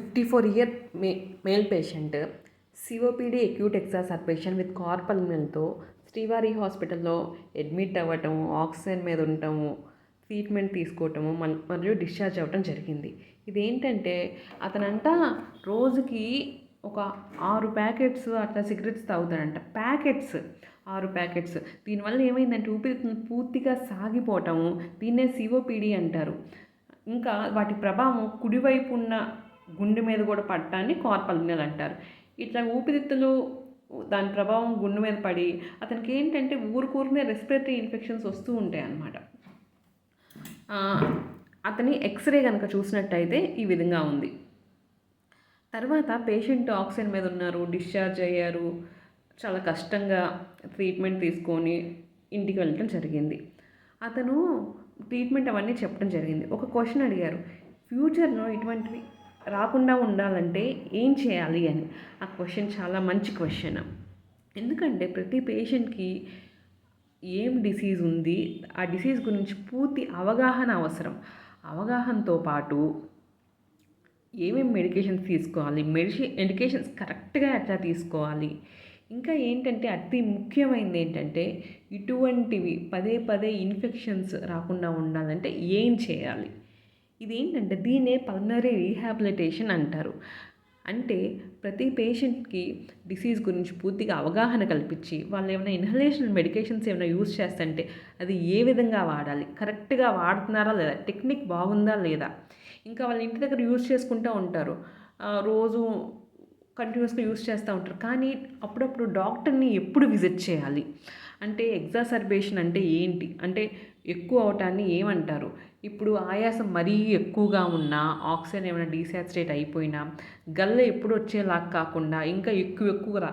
Fifty four year May male patient COPD acute exacerbation with కార్పల్మెల్తో Srivari హాస్పిటల్లో admit అవ్వటము oxygen మీద ఉండటము treatment తీసుకోవటము మల్- మరియు డిశ్చార్జ్ అవ్వటం జరిగింది. ఇదేంటంటే అతనంట రోజుకి ఒక ఆరు ప్యాకెట్స్ అట్లా సిగరెట్స్ తాగుతాడంట. ప్యాకెట్స్ ఆరు ప్యాకెట్స్. దీనివల్ల ఏమైందంటే ఊపిరి పూర్తిగా సాగిపోవటము దీన్నే సిఓపిడి అంటారు. ఇంకా వాటి ప్రభావం కుడివైపు ఉన్న గుండె మీద కూడా పడటాన్ని కార్పల్మినల్ అంటారు. ఇట్లా ఊపిరితిత్తులు దాని ప్రభావం గుండె మీద పడి అతనికి ఏంటంటే ఊరుకూరునే రెస్పిరేటరీ ఇన్ఫెక్షన్స్ వస్తూ ఉంటాయి అన్నమాట. అతని ఎక్స్రే కనుక చూసినట్టయితే ఈ విధంగా ఉంది. తర్వాత పేషెంట్ ఆక్సిజన్ మీద ఉన్నారు డిశ్చార్జ్ అయ్యారు చాలా కష్టంగా ట్రీట్మెంట్ తీసుకొని ఇంటికి వెళ్ళటం జరిగింది. అతను ట్రీట్మెంట్ అవన్నీ చెప్పడం జరిగింది. ఒక క్వశ్చన్ అడిగారు ఫ్యూచర్లో ఇటువంటివి రాకుండా ఉండాలంటే ఏం చేయాలి అని? ఆ క్వశ్చన్ చాలా మంచి క్వశ్చన్. ఎందుకంటే ప్రతి పేషెంట్కి ఏం డిసీజ్ ఉంది? ఆ డిసీజ్ గురించి పూర్తి అవగాహన అవసరం. అవగాహనతో పాటు ఏమేమి మెడికేషన్స్ తీసుకోవాలి? మెడిసి మెడికేషన్స్ కరెక్ట్గా ఎట్లా తీసుకోవాలి? ఇంకా ఏంటంటే అతి ముఖ్యమైనది ఏంటంటే ఇటువంటివి పదే పదే ఇన్ఫెక్షన్స్ రాకుండా ఉండాలంటే ఏం చేయాలి? ఇదేంటంటే దీన్నే పల్మనరీ రీహాబిలిటేషన్ అంటారు. అంటే ప్రతి పేషెంట్కి డిసీజ్ గురించి పూర్తిగా అవగాహన కల్పించి వాళ్ళు ఏమైనా ఇన్హలేషన్ మెడికేషన్స్ ఏమైనా యూజ్ చేస్తుంటే అది ఏ విధంగా వాడాలి? కరెక్ట్గా వాడుతున్నారా లేదా? టెక్నిక్ బాగుందా లేదా? ఇంకా వాళ్ళ ఇంటి దగ్గర యూజ్ చేసుకుంటూ ఉంటారు. రోజు కంటిన్యూస్గా యూజ్ చేస్తూ ఉంటారు. కానీ అప్పుడప్పుడు డాక్టర్ని ఎప్పుడు విజిట్ చేయాలి? అంటే ఎగ్జాసర్బేషన్ అంటే ఏంటి? అంటే ఎక్కువ అవటాన్ని ఏమంటారు? ఇప్పుడు ఆయాసం మరీ ఎక్కువగా ఉన్నా ఆక్సిజన్ ఏమైనా డీసాచురేట్ అయిపోయినా గల్ల ఎప్పుడు వచ్చేలా కాకుండా ఇంకా ఎక్కువ ఎక్కువ రా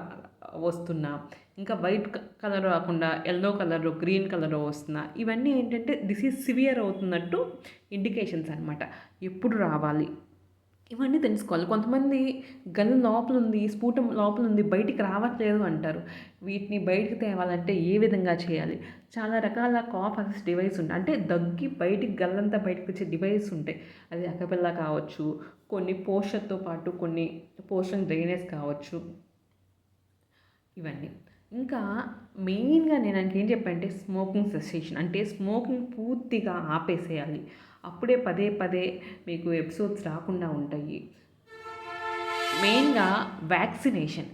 వస్తున్నా ఇంకా వైట్ కలర్ కాకుండా ఎల్లో కలర్ గ్రీన్ కలర్ వస్తున్నా ఇవన్నీ ఏంటంటే డిసీజ్ సివియర్ అవుతున్నట్టు ఇండికేషన్స్ అనమాట ఎప్పుడు రావాలి? ఇవన్నీ తెలుసుకోవాలి. కొంతమంది గల్ లోపల ఉంది స్ఫూటం లోపల ఉంది బయటికి రావట్లేదు అంటారు. వీటిని బయటికి తేవాలంటే ఏ విధంగా చేయాలి? చాలా రకాల కాఫ్ అసిస్ డివైస్ ఉంటాయి. అంటే దగ్గి బయటికి గల్లంతా బయటకు వచ్చే డివైస్ ఉంటాయి. అది అకపిల్ల కావచ్చు కొన్ని పోషన్తో పాటు కొన్ని పోషన్ డ్రైనేజ్ కావచ్చు. ఇవన్నీ. ఇంకా మెయిన్గా నేను ఏం చెప్పానంటే స్మోకింగ్ సెసేషన్. అంటే స్మోకింగ్ పూర్తిగా ఆపేసేయాలి. అప్పుడే పదే పదే మీకు ఎపిసోడ్స్ రాకుండా ఉంటాయి. మెయిన్గా వ్యాక్సినేషన్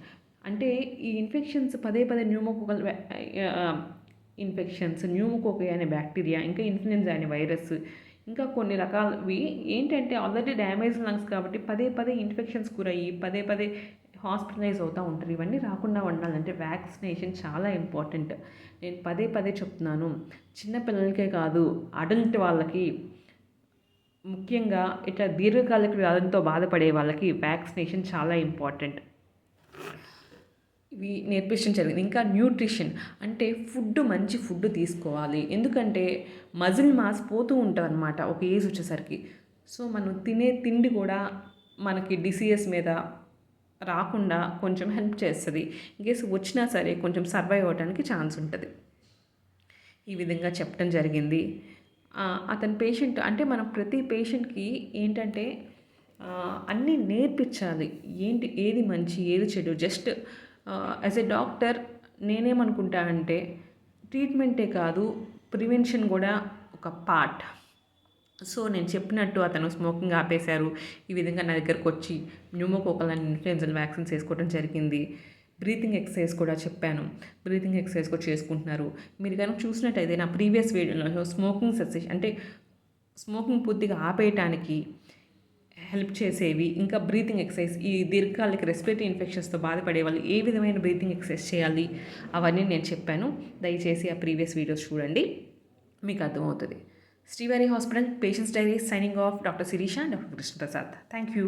అంటే ఈ ఇన్ఫెక్షన్స్ పదే పదే న్యూమోకోకల్ ఇన్ఫెక్షన్స్ న్యూమోకోకే అనే బ్యాక్టీరియా ఇంకా ఇన్ఫ్లుయెన్జా అనే వైరస్ ఇంకా కొన్ని రకాలవి ఏంటంటే ఆల్రెడీ డ్యామేజ్ లంగ్స్ కాబట్టి పదే పదే ఇన్ఫెక్షన్స్ గురయ్యి పదే పదే హాస్పిటలైజ్ అవుతూ ఉంటారు. ఇవన్నీ రాకుండా ఉండాలంటే వ్యాక్సినేషన్ చాలా ఇంపార్టెంట్ నేను పదే పదే చెప్తున్నాను. చిన్నపిల్లలకే కాదు అడల్ట్ వాళ్ళకి ముఖ్యంగా ఇట్లా దీర్ఘకాలిక వ్యాధులతో బాధపడే వాళ్ళకి వ్యాక్సినేషన్ చాలా ఇంపార్టెంట్. ఇవి నేర్పించడం జరిగింది. ఇంకా న్యూట్రిషన్ అంటే ఫుడ్ మంచి ఫుడ్ తీసుకోవాలి. ఎందుకంటే మజిల్ మాస్ పోతూ ఉంటుంది అనమాట ఒక ఏజ్ వచ్చేసరికి. సో మనం తినే తిండి కూడా మనకి డిసీజెస్ మీద రాకుండా కొంచెం హెల్ప్ చేస్తుంది. ఇన్కేస్ వచ్చినా సరే కొంచెం సర్వైవ్ అవ్వడానికి ఛాన్స్ ఉంటుంది. ఈ విధంగా చెప్పడం జరిగింది. అతని పేషెంట్ అంటే మనం ప్రతి పేషెంట్కి ఏంటంటే అన్నీ నేర్పించాలి. ఏంటి ఏది మంచి ఏది చెడు? జస్ట్ యాజ్ ఎ డాక్టర్ నేనేమనుకుంటా అంటే ట్రీట్మెంటే కాదు ప్రివెన్షన్ కూడా ఒక పార్ట్ సో నేను చెప్పినట్టు అతను స్మోకింగ్ ఆపేశారు. ఈ విధంగా నా దగ్గరకు వచ్చి న్యూమోకోకల్ అండ్ ఇన్ఫ్లుయెన్జల్ వ్యాక్సిన్స్ వేసుకోవడం జరిగింది. బ్రీతింగ్ ఎక్సర్సైజ్ కూడా చెప్పాను. బ్రీతింగ్ ఎక్సర్సైజ్ కూడా చేసుకుంటున్నారు. మీరు కనుక చూసినట్టయితే నా ప్రీవియస్ వీడియోలో స్మోకింగ్ సెసేషన్ అంటే స్మోకింగ్ పూర్తిగా ఆపేయటానికి హెల్ప్ చేసేవి ఇంకా బ్రీతింగ్ ఎక్సర్సైజ్ ఈ దీర్ఘకాలిక రెస్పిరేటరీ ఇన్ఫెక్షన్స్తో బాధపడే వాళ్ళు ఏ విధమైన బ్రీతింగ్ ఎక్సర్సైజ్ చేయాలి అవన్నీ నేను చెప్పాను. దయచేసి ఆ ప్రీవియస్ వీడియోస్ చూడండి. మీకు అర్థమవుతుంది. Srivari hospital patients diary signing off doctor Sirisha doctor Krishnaprasad. Thank you